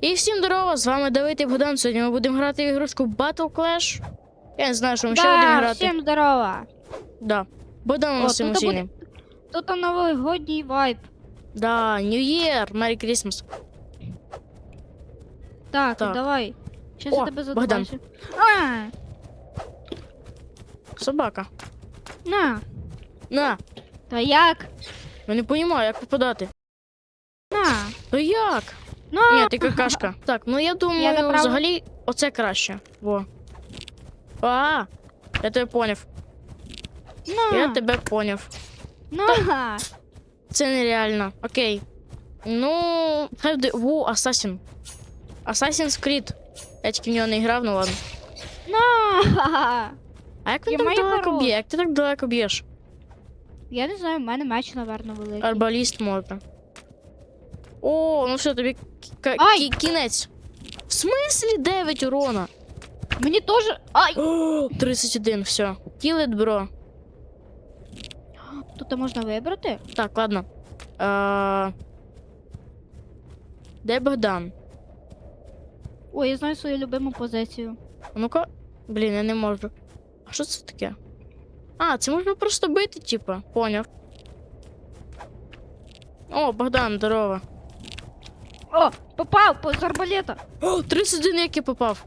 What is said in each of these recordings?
І всім здорово, з вами Давид і Богдан. Сьогодні ми будемо грати в ігрушку Battle Clash. Я не знаю, що ми ще будемо грати. всім здорово. Да. Богдан у нас емоційний. Тут новогодній вайб. Да, New Year, Merry Christmas. Так, Так. давай. Щас О, я тебе задбачу. А, Собака. на. На, Та як? я не розумію, як попадати. На. То як? На. Ні, ти какашка. Так, ну я думаю, Я направо. взагалі оце краще. Во. А, я тебе поняв. На. Я тебе поняв. На. Це нереально. Окей. Ну, хай буде. Во, Assassin. Assassin's Creed. Я тільки в нього не грав, ну ладно. На. А як він Я так маю далеко хорош. б'є? Як ти так далеко б'єш? Я не знаю, в мене меч, напевно, великий. Арбаліст можна. О, ну все, тобі Ай! кі- кінець. В смислі 9 урона? Мені теж. Ай! О, 31, все. Kill it, bro. Тут можна вибрати? Так, ладно. А... Де Богдан? Ой, я знаю свою любиму позицію. А ну-ка. Блін, я не можу. А що це таке? А, це можна просто бити, типа. Поняв. О, Богдан, здорово. О, попав по- з арбалета. О, 31 як я попав.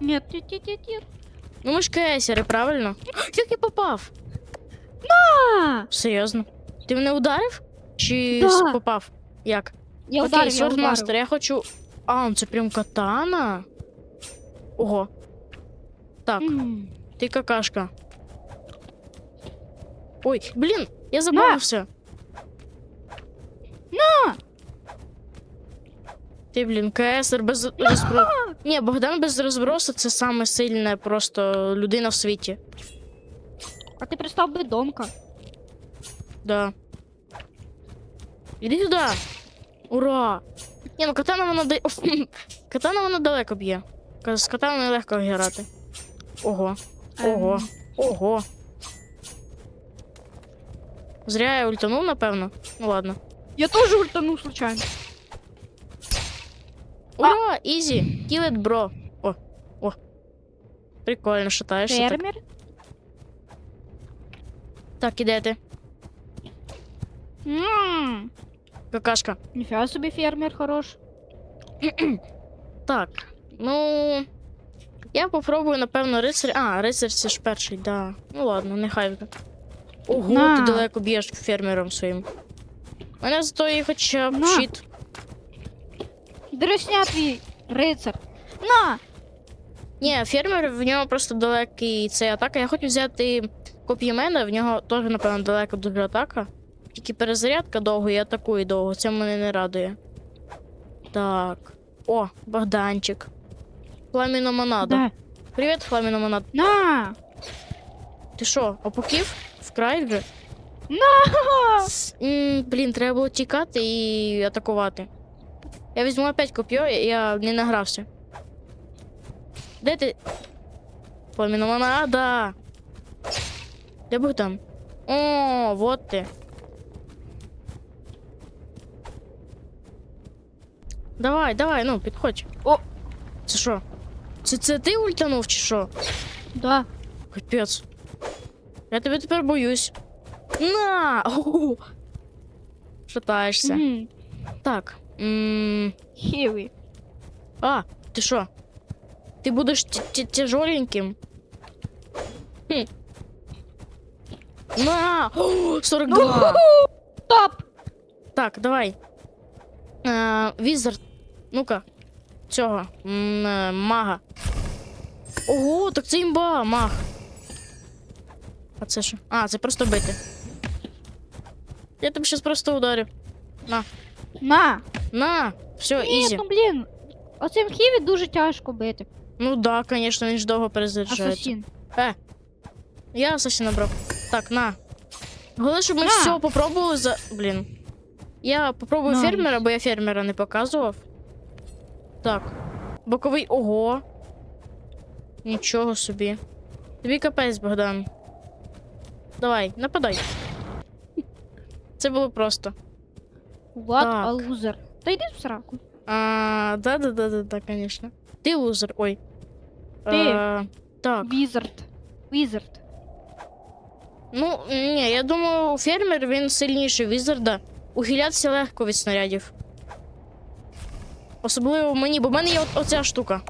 Ні, ті ті ті ті Ну ми ж кейсери, правильно? Як я попав? А, Серйозно? Ти мене ударив? Чи Да. попав? Як? Я Окей, ударив, я Swordmaster, ударив. я хочу. А, ну це прям катана. Ого. Так, М. ти какашка. Ой, блін, я забавився. На! Ти, блін, КСР без розбросу. Ні, Богдан без розбросу це саме сильна просто людина в світі. А ти пристав бидонка. Да. Іди сюди. Ура! Ні, ну катана вона да... Катана вона далеко б'є. З катаною легко грати. Ого. Ого. Ем. Ого. Зря я ультанув, напевно. Ну ладно. Я теж ультанув случайно. Ура! Ізі! Kill it, bro. О, о. Прикольно шатаєшся. Так, Фермер. так іде ти. Ммм. Какашка. Ніфіга собі фермер хорош. Так, ну. Я попробую, напевно, рицарь. А, рицарь це ж перший, да. Ну ладно, нехай. Ого, На. ти далеко б'єш фермером своїм. Мене зато і хоча б щит. Дресня твій рицар. На! Ні, фермер в нього просто далекий цей атака. Я хочу взяти коп'ємена, в нього теж, напевно, далеко дуже атака. Тільки перезарядка довго і атакує довго. Це мене не радує. Так. О, Богданчик. Фламіномонадо. Да. Привіт, Фламіномонадо. На! Ти що, опуків? Вкрай вже? На! М, блін, треба було тікати і атакувати. Я візьму опять коп'ю, я не награвся. Де ти? Пламіномонада. Де Богдан? О, вот ти. Давай, давай, ну, підходь. О! Це що? Це, це ти ультанув чи що? Да. Капець. Я тебе тепер боюсь. На! Шатаєшся. Мгм. Так. Хіві. А, ти що? Ти будеш тяжоленьким? Хм. На! О, 42! Топ! Так, давай. Візер. Ну-ка. Цього. Е, мага. Ого, так це імба, маг. А це що? А, це просто бити. Я тебе щас просто ударю. На. На! На! Все, Ні, ізі. ну блін. Оцим хіві дуже тяжко бити. Ну да, конечно, він ж довго перезаряджається. Асасін. Е. Я асасіна брав. Так, на. Головне, щоб ми На. все попробували за. Блін. Я попробую Найс. фермера, бо я фермера не показував. Так. Боковий. Ого. Нічого собі. Тобі капець, Богдан. Давай, нападай. Це було просто. What Так. a loser. Та йди в сраку. А, да, да, да, да, да, конечно. Ти лузер, ой. Ти. Е, так. Візард. Візард. Ну, ні, я думаю, фермер він сильніший візарда. Ухилятися легко від снарядів. Особливо мені, бо в мене є от, оця штука.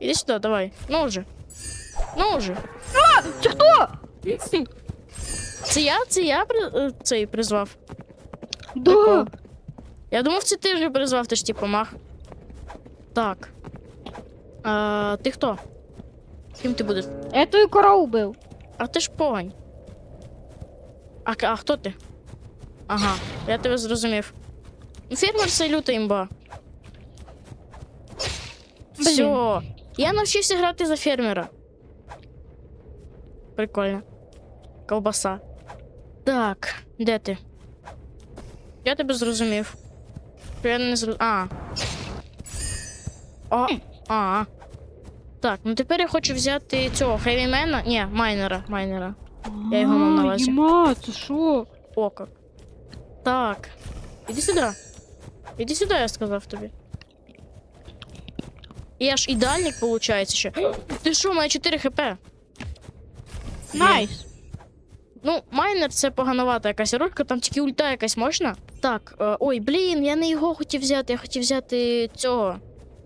Іди сюди, давай. Ну вже. Ну вже. Це хто? Це я, це я при... е, цей призвав. Да. Я думав, це ти вже призвав, ти ж типу мах. Так. А, ти хто? Ким ти будеш? Я ту корову бив. А ти ж погань. А, а хто ти? Ага, я тебе зрозумів. Ну, Фермер це люта імба. Блін. Все. Я навчився грати за фермера. Прикольно. Колбаса. Так, де ти? Я тебе зрозумів. Я не зрозумів. А. О, а. Так, ну тепер я хочу взяти цього хевімена. Ні, майнера, майнера. Я його мав на увазі. Єма, це що? О, как. Так. Іди сюди. Іди сюди, я сказав тобі. Я ж ідеальник, виходить, ще. Ти що, у мене 4 хп. Найс. Ну, майнер це погановата якась рулька, там тільки ульта якась можна. Так, е, ой, блін, я не його хотів взяти, я хотів взяти цього.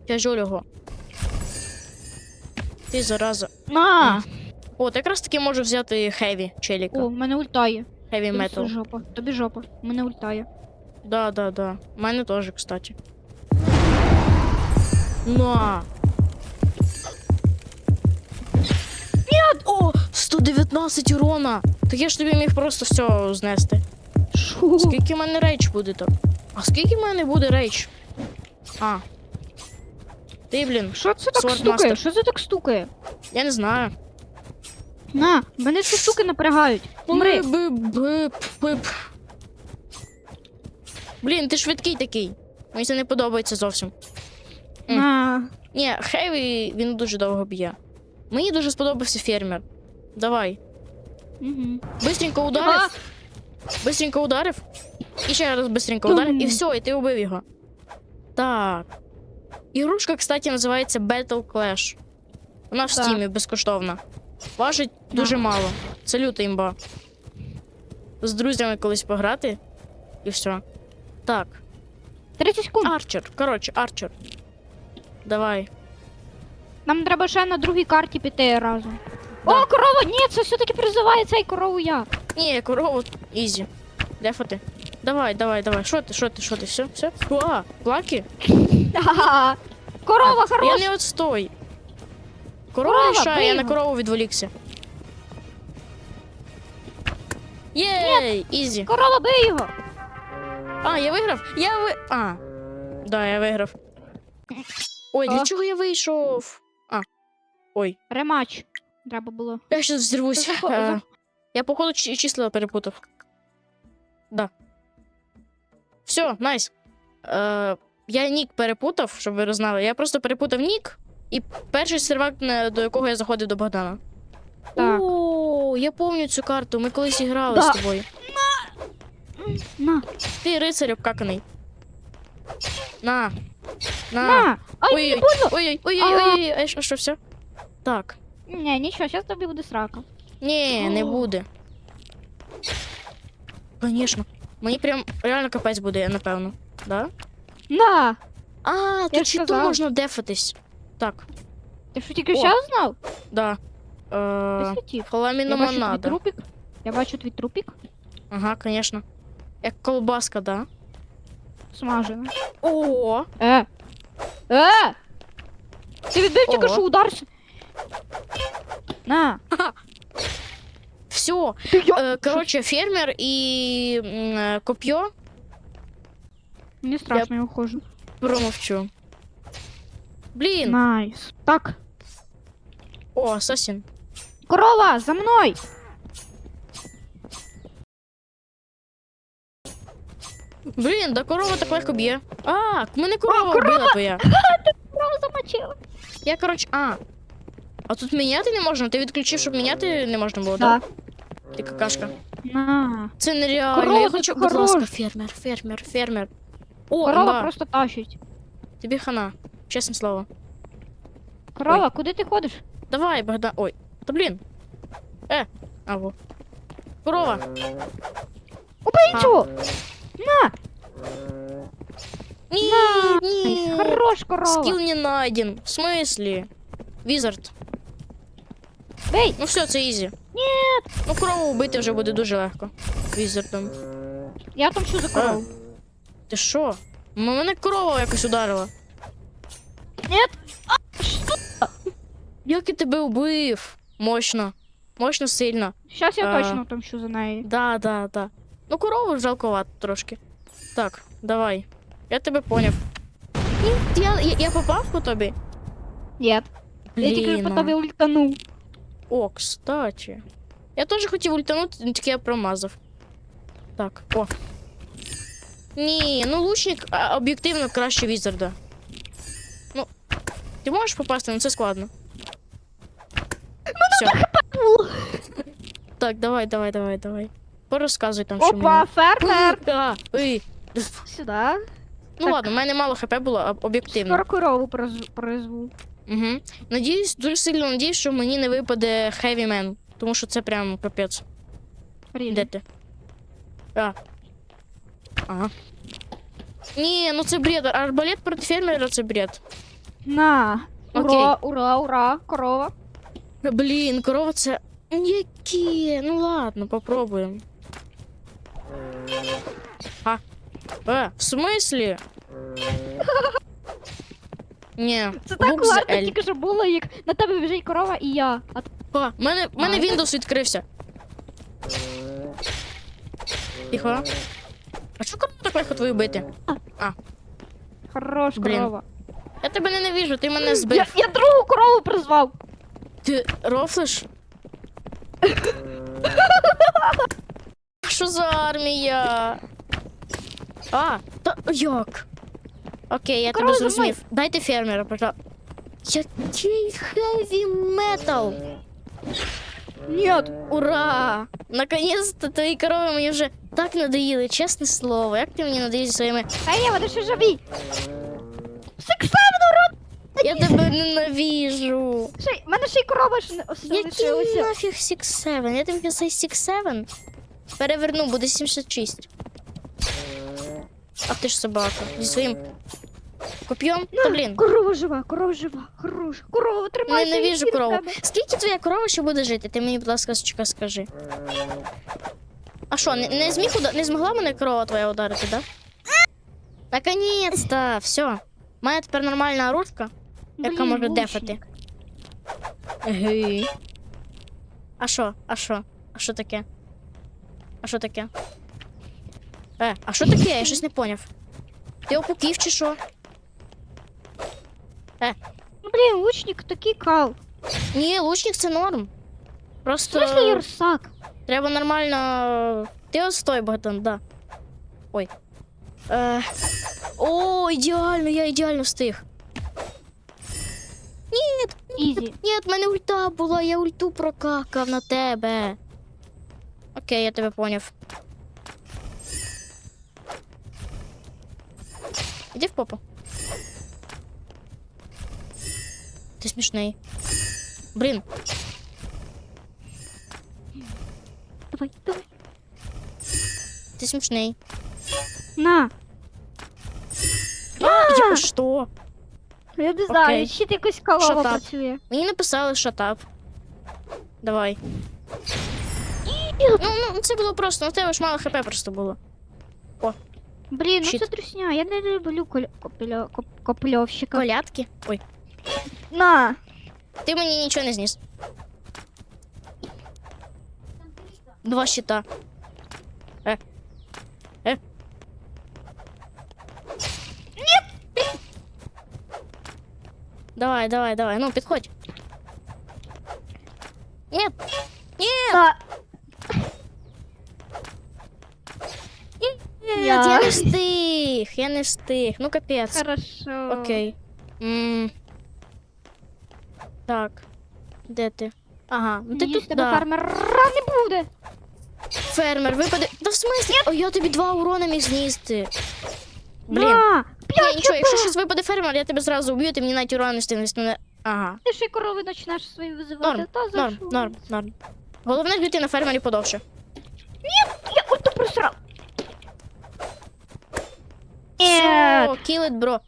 Тяжолього. Ти зараза. На. От, якраз таки можу взяти хеві челіка. О, в мене ультає. Хеві Тобі метал. жопа. Тобі жопа. В Мене ультає. Да, да, да. У мене теж, кстати. На. Нет! О, 119 урона! Так я ж тобі міг просто все знести. Що? Скільки в мене рейдж буде то? А скільки в мене буде рейдж? А. Ти, блін, Що це так стукає? Що це так стукає? я не знаю. На, мене ці штуки напрягають. Умри. Блін, ти швидкий такий. Мені це не подобається зовсім. На. Ні, Хеві він дуже довго б'є. Мені дуже сподобався фермер. Давай. Угу. Бистренько ударив. Бистренько ударив. І ще раз бистренько Тум. ударив. І все, і ти убив його. Так. Ігрушка, кстати, називається Battle Clash. Вона в стімі безкоштовна. Важить дуже мало. Це люта імба. З друзями колись пограти. І все. Так. 30 секунд. Арчер. Коротше, Арчер. Давай. Нам треба ще на другій карті піти разом. Да. О, корова! Ні, це все-таки призиває цей корову я. Ні, корову ізі. Дефати. Давай, давай, давай. Що ти, що ти, що ти? Все, все? А, плаки? Ага. Корова, Я хорош. не отстой. Корова Корова, рішає, я на корову відволікся. Єй, ізі. Корова, бий його. А, я виграв? Я ви. А. Да, я виграв. Ой, для А. чого я вийшов? А. Ой, Рематч. Треба було. я щас взірвусь. Захо- Е, Я, походу, чи- числа перепутав. Да. Все, найс. Е, я нік перепутав, щоб ви знали. Я просто перепутав нік і перший сервак, до якого я заходив до Богдана. Так. О, я пам'ятаю цю карту. Ми колись грали Да. з тобою. На. Ти рицарь обкаканий. На. На. На. Ай, Ой-ой. не А. що, все? Так. Ні, нічого, зараз тобі буде срака. Ні, не О. буде. Звісно. Мені прям реально капець буде, напевно. Да? На. А, тут ж чи то можна дефатись. Так, Ти що тільки О. зараз знав? да. Е, святів. Я бачу твій. Я бачу трупік. Ага, звісно. Як колбаска, да? Смажена. О! Е. Е. Ти відбив тільки Ого. що удар. На. Все. Ти я... Е, фермер і м, е, коп'йо страшно, я ухожу. промовчу. Блін. Найс. Так. О, асасін. Корова, за мною. Блін, да корова так легко б'є. А, мене корова О, корова! вбила твоя. Корова замочила. Я, коротше, а. А тут міняти не можна? Ти відключив, щоб міняти не можна було, Да. так? Ти какашка. На. Це нереально. Корова, я ти хочу, хорош. будь ласка, фермер, фермер, фермер. О, Корова да. просто тащить. Тобі хана. Чесне слово. Корова, куди ти ходиш? Давай, Богдан. Ой, та блін. Е, або. Корова. Убий А. цього! На! Ні, ні. Хорош корова! Скіл не найден. В смислі? Візард. Бей! Ну все, це ізі. Ні! Ну, корову вбити вже буде дуже легко. Візардом. Я отомщу за корову. Ти що? М- Мене корова якось ударила. Ні! А, що? Як я тебе вбив? Мощно. Мощно сильно. Щас я А. точно отомщу за неї. Да, да, да. Ну, корову жалковато трошки. Так, давай. Я тебе поняв. Ні, я, я, я попав по тобі? Ні. Я тільки Блін. по тобі ультанув. О, кстати. Я теж хотів ультанути, тільки я промазав. Так, о. Ні, ну лучник об'єктивно краще візарда. Ну, ти можеш попасти, але це складно. Все. Так, давай, давай, давай, давай. Порозказуй там, що Опа, мені. фермер! Ой. Сюди. Ну ладно, в мене мало хп було, а об'єктивно. Скоро корову призву. Угу. Надіюсь, дуже сильно надіюсь, що мені не випаде Heavy Man, тому що це прям капець. Ріжу. Де ти? А. Ага. Ні, ну це бред. Арбалет проти фермера це бред. На. Ура, Окей. ура, ура, корова. Блін, корова це. Які? Ну ладно, попробуємо. А. Е, в смислі? Ні. Це так Букс ладно, L. тільки що було, як на тебе біжить корова і я. А т- А, в мене, в мене Windows відкрився. Тихо. А що корову так легко твою бити? Хорош Блін. корова. Я тебе ненавижу, ти мене Я, збив. я другу корову призвав. Ти рофлиш? Що за армія? А, та як? Окей, я тебе Корова за мною. зрозумів. Дайте фермера, пожалуйста. Який хеві метал! Нет. Ура! Наконец-то твої корови мені вже так надоїли, чесне слово. Як ти мені надоїв своїми. А я вони ще живі. Сексавно, урод! Я тебе ненавижу. Ще, в мене ще й корова ж не ось Який лишилася. нафіг 6-7? Я тобі казав 6-7. Переверну, буде 76. Ах ти ж собака. Зі своїм коп'єм? Та блін. Корова жива, корова жива. Хорош. Корова, тримайся. Вірю в корову. Скільки твоя корова ще буде жити? Ти мені, будь ласка, скажи. А що, не, не зміг уда... не змогла мене корова твоя ударити, да? Наконець-то, все. У мене тепер нормальна оружка, яка може дефати. Егей. А що? А що? А що таке? А що таке? Е, а що таке? Я щось не поняв. Ти опуків чи що? Ну, блін, лучник такий кал. Ні, лучник це норм. В Просто смысле Юрсак? треба нормально. Ти от стой, Богдан, да. Ой. Е... О, ідеально, я ідеально встиг. Ні, Ізі. ні, в мене ульта була, я ульту прокакав на тебе. Окей, я тебе поняв. Іди в попу. Ти смішний. Блін, Давай, давай. ти смішний. На. А, я що? Я не знаю, Окей. ще якось Shut up. працює. Мені написали шатап. Давай. Ну, ну, це було просто, ну в тебе ж мало хп просто було. Блін, ну Щит. це трусня, я не люблю коль... копельо... коп... копльовщика. Колядки. Ой, На. ти мені нічого не зніс. Два щита. Е. Е. Ні! Давай, давай, давай. Ну, підходь. Ні. Ні. На. Ні, Я. я не встиг. Я не встиг. Ну, капець. Хорошо. Окей. М. Так. Де ти? Ага, ну ти Надіюсь, тут тебе да. фермер не буде. Фермер, випаде. Та в смислі? О, я тобі два урона міг зністи. Блін. На! Ні, нічого, якщо щось випаде фермер, я тебе зразу уб'ю, ти мені навіть урону не. Ага. Ти ще й корови почнеш свої визивати. Норм, Та за норм, що? норм, норм. Головне жити на фермері подовше. Я ульту просрав. Все, kill it, бро.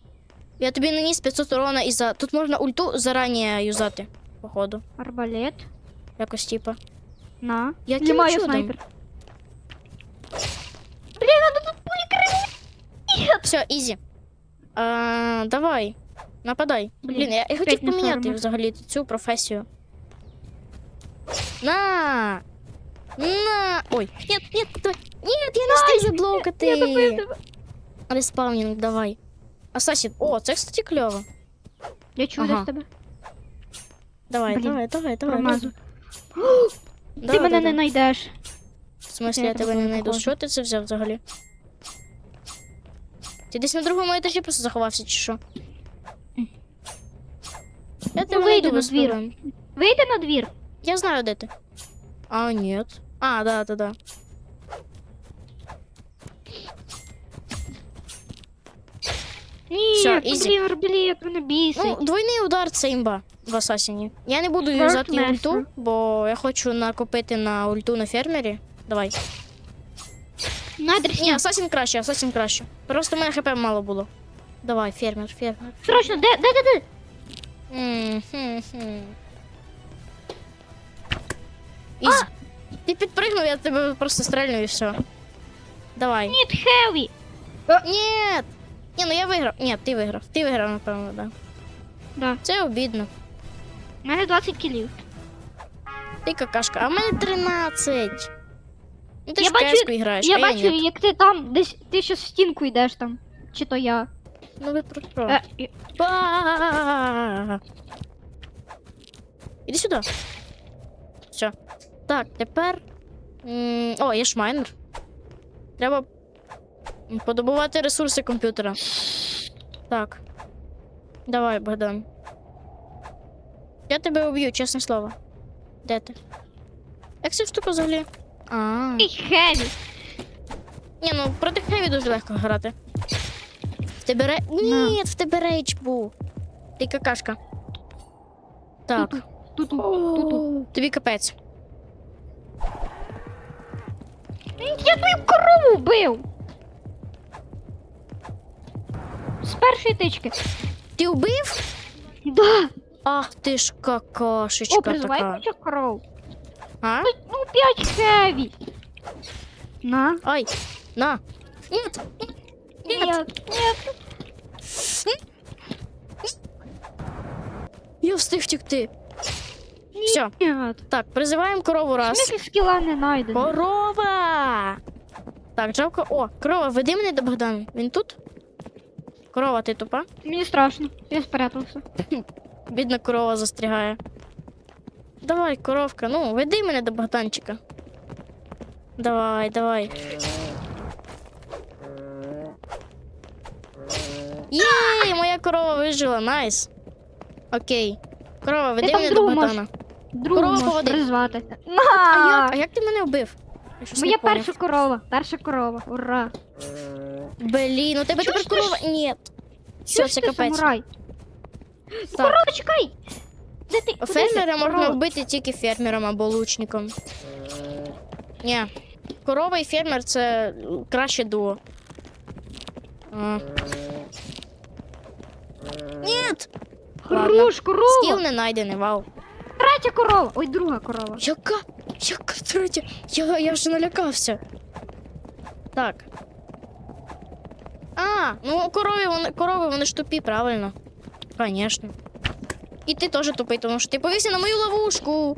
Я тобі наніс 500 урона і за. Тут можна ульту зарані юзати, походу. Арбалет. Якось типа. На. Яким Знімаю чудом? снайпер. Блін, надо тут пулі криві. Все, ізі. А, давай. Нападай. Блін, Блін, я, я хотів не поміняти взагалі цю професію. На! На! Ой, нет, нет, давай. Нет, я не встиг заблокати. Я добив тебе. Респаунінг, давай. Асасін. О, це, кстати, кльово. Я чую Ага. десь тебе. Давай, Блін, давай, давай, давай. Промазу. Да, Ти да, мене да. не знайдеш. В смысле, Я я тебе не знайду. Що ти це взяв взагалі? Ти десь на другому етажі просто заховався, чи що? Я Ну, вийди найду на двір. Вийди на двір. Я знаю, де ти. А, нет. А, да, да, да. Ні, Всё, ну, easy. блін, арбалет мене бісить. Ну, двойний удар це імба в Асасіні. Я не буду First юзати master. ульту, бо я хочу накопити на ульту на фермері. Давай. Надр, Ні, Асасін краще, Асасін краще. Просто в мене хп мало було. Давай, фермер, фермер. Срочно, де, де, де, де? М, хм, хм. Ізі. Ти підпригнув, я тебе просто стрельну і все. Давай. Ніт, хеві. Ні! Ні, ну я виграв. Ні, ти виграв. Ти виграв, напевно, да. Да. Це обідно. У мене 20 кілів. Ти какашка, а в мене 13. Ну ти Я ж бачу- КС-ку граєш, Я а бачу, я ні. як ти там десь ти щас в стінку йдеш там. Чи то я. Ну ви про що? Е, і- Ба! Іди сюди. Все. Так, тепер. м, О, є ж майнер. Треба подобувати ресурси комп'ютера. Так. Давай, Богдан. Я тебе уб'ю, чесне слово. Де ти? Як ця штука взагалі? А. Ей, хеві. Ні, ну проти Хеві дуже легко грати. В тебе ре... Ні, в тебе рейдж був. Ти какашка. Так. Туту, туту. Тобі капець. Я твою корову вбив. З першої тички. Ти вбив? Да. Ах ти ж какашечка О, призивай така. куча коров. А? Ну, п'ять хеві. На. Ай, на. Ні, Нет. ні. я встиг втекти. Все, Ні. так, призиваємо корову раз. Смислі скіла не найдено. Корова! Так, жалко. О, корова, веди мене до Богдана. Він тут? Корова, ти тупа? Мені страшно. Я спрятався. Бідна корова застрягає. Давай, коровка, ну, веди мене до Богданчика. Давай, давай. Єй, моя корова вижила, найс. Окей. Корова, веди мене до Богдана. Другу Корова можеш поводи. призвати. А як, а як ти мене вбив? Моя перша корова. Перша корова. Ура. Блін, у тебе тепер корова. Ні. Все, це капець. самурай? Так. Корова, чекай! Де ти? Куди Фермера ти? можна Корова. вбити тільки фермером або лучником. Ні. Корова і фермер це краще дуо. А. Ні! Хорош, корова! Скіл не найдений, вау. Третя корова. Ой, друга корова. Яка? Яка третя? Я, я вже налякався. Так. А, ну корові вони, корови вони ж тупі, правильно. Конечно. І ти теж тупий, тому що ти повівся на мою ловушку.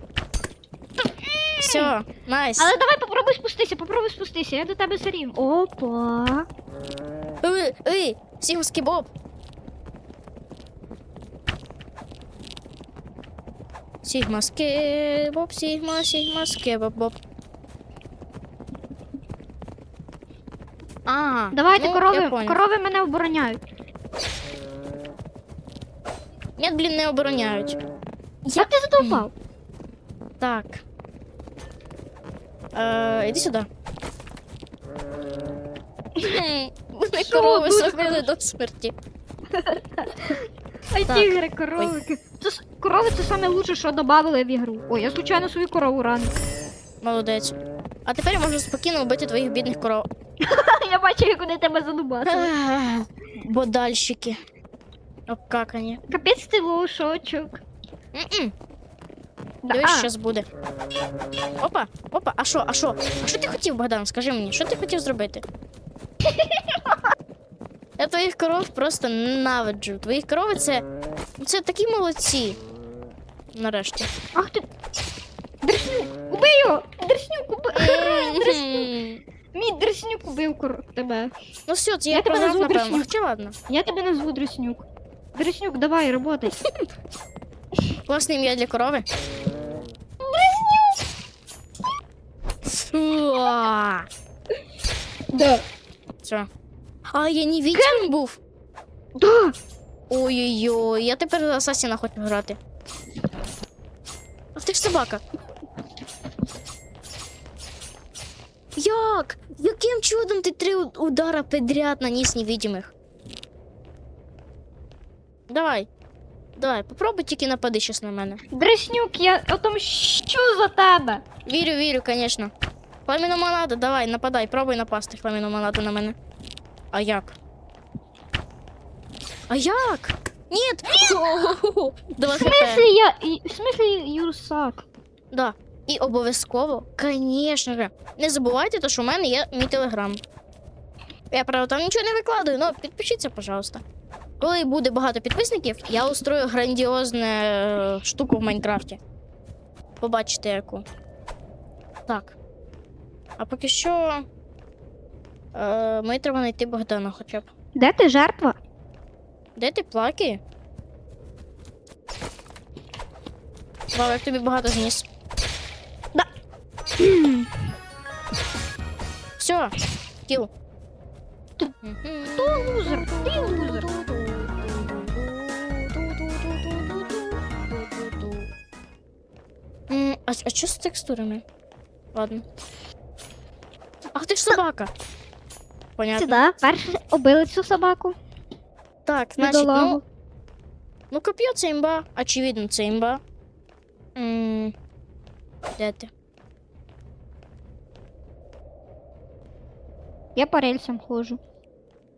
Все, найс. Але давай попробуй спустися, попробуй спустися, я до тебе зарів. Опа. Ей, ей, Сігма скібоб. Сігма скебоб, сігма, сігма скебоб. А, Давайте, ну, корови, понял. корови мене обороняють. Ні, блін, не обороняють. Як ти задовбав? Так. Е, іди сюди. Що корови тут? забили до смерті. А Так. тігри, коровики. Це корови це саме лучше, що додали в ігру. Ой, я случайно свою корову ранив. Молодець. А тепер я можу спокійно вбити твоїх бідних коров. Я бачу, як вони тебе задубасили. Бодальщики. Обкакані. Капець ти лошочок. М-м. Да, Дивись, а, щось буде. Опа, опа, а що, а що? А що ти хотів, Богдан? Скажи мені, що ти хотів зробити? Я твоїх коров просто ненавиджу. Твої корови це. Це такі молодці. Нарешті. Ах ти. Дрснюк, убий його! Дрснюк, убий! М. Мій дрснюк убив кор... тебе. Ну все, це Я я тебе програв, назву напевно. Хоча ладно. Я тебе назву Дрснюк. Дрснюк, давай, работай. Класне ім'я для корови. Уа. Да. Все. А, я не відьмом був. Да. Ой-ой-ой, я тепер за Асасіна хочу грати. Ах ти ж собака. Як? Яким чудом ти три удара підряд наніс невидимих? Давай. Давай, попробуй тільки напади щас на мене. Дрснюк, я отомщу за тебе. Вірю, вірю, конечно. Хламіна монада, давай, нападай, пробуй напасти хламіну монаду на мене. А як? А як? Нет! В смислі я. і- В смислі Юрсак? Да. І обов'язково, звісно же, не забувайте, то, що в мене є мій телеграм. Я правда там нічого не викладаю, але підпишіться, пожалуйста. Коли буде багато підписників, я устрою грандіозну е, штуку в Майнкрафті. Побачите яку. Так. А поки що. Е, мені треба знайти Богдана хоча б. Де ти жертва? Де ти плаки? Вау, як тобі багато зніс. Да. Все, кіл. Ти лузер, ти лузер. М, А, а що з текстурами? Ладно. Ах ти ж собака. Понятно. Сюди, перше убили цю собаку. Так, значить, ну, ну коп'є це імба, очевидно, це імба. М, Де ти? Я по рельсам ходжу.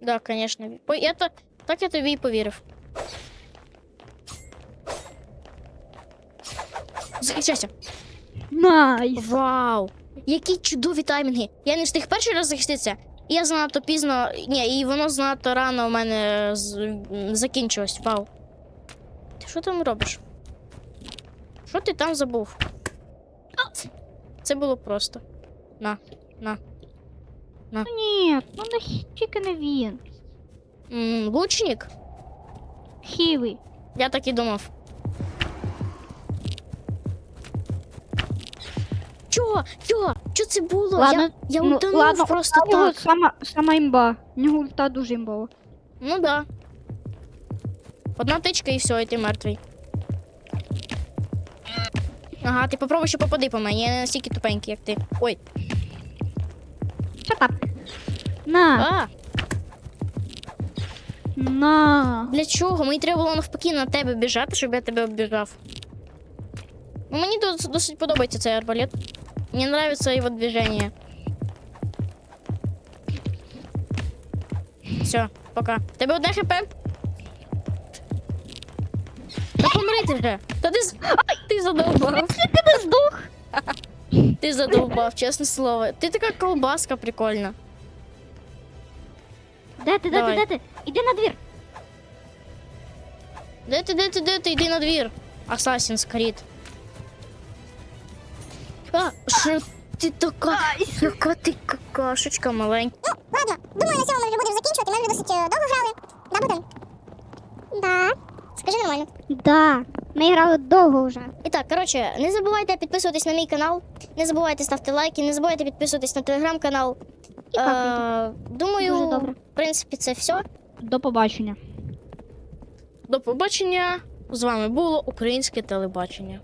Да, конечно. Та, так я тобі і повірив. Захищайся. Найс. Вау! Які чудові таймінги! Я не встиг перший раз захиститися. Я занадто пізно. Ні, і воно занадто рано у мене з... закінчилось. Вау. Ти що там робиш? Що ти там забув? Це було просто. На, на. Ну ні, ну не х- тільки не він. М, лучник? Хівий. Я так і думав. Чо? Чо? Що це було? Ладно, я я ну, утонув ладно, просто так. Сама, сама імба. У нього ульта дуже імбова. Ну да. Одна тичка і все, і ти мертвий. Ага, ти попробуй ще попади по мені, я не настільки тупенький, як ти. Ой. Shut up. На, А, на. для чого? Мені треба було навпаки на тебе біжати, щоб я тебе обіжав. Ну, мені дос- досить подобається цей арбалет. Мені нравится его движение. Все, пока. В Тебе одне хп? Та помри ти вже. Та ти, з- Ай, ти задовбав. Ти не здох. Ти задовбав, чесне слово. Ти така колбаска прикольна. Де ти, де Давай. ти, де ти? Іди на двір. Де ти, де ти, де ти? Йди на двір. Assassin's Creed. А, що ти така? Яка ти какашечка маленька. Ладно, думаю, на цьому ми вже будемо закінчувати. Ми вже досить е, довго грали. Да, Богдан? Да. Скажи нормально. Да. Ми грали довго вже. І так, коротше, не забувайте підписуватись на мій канал, не забувайте ставити лайки, не забувайте підписуватись на телеграм-канал. І Е, думаю, Дуже добре. в принципі, це все. До побачення. До побачення. З вами було українське телебачення.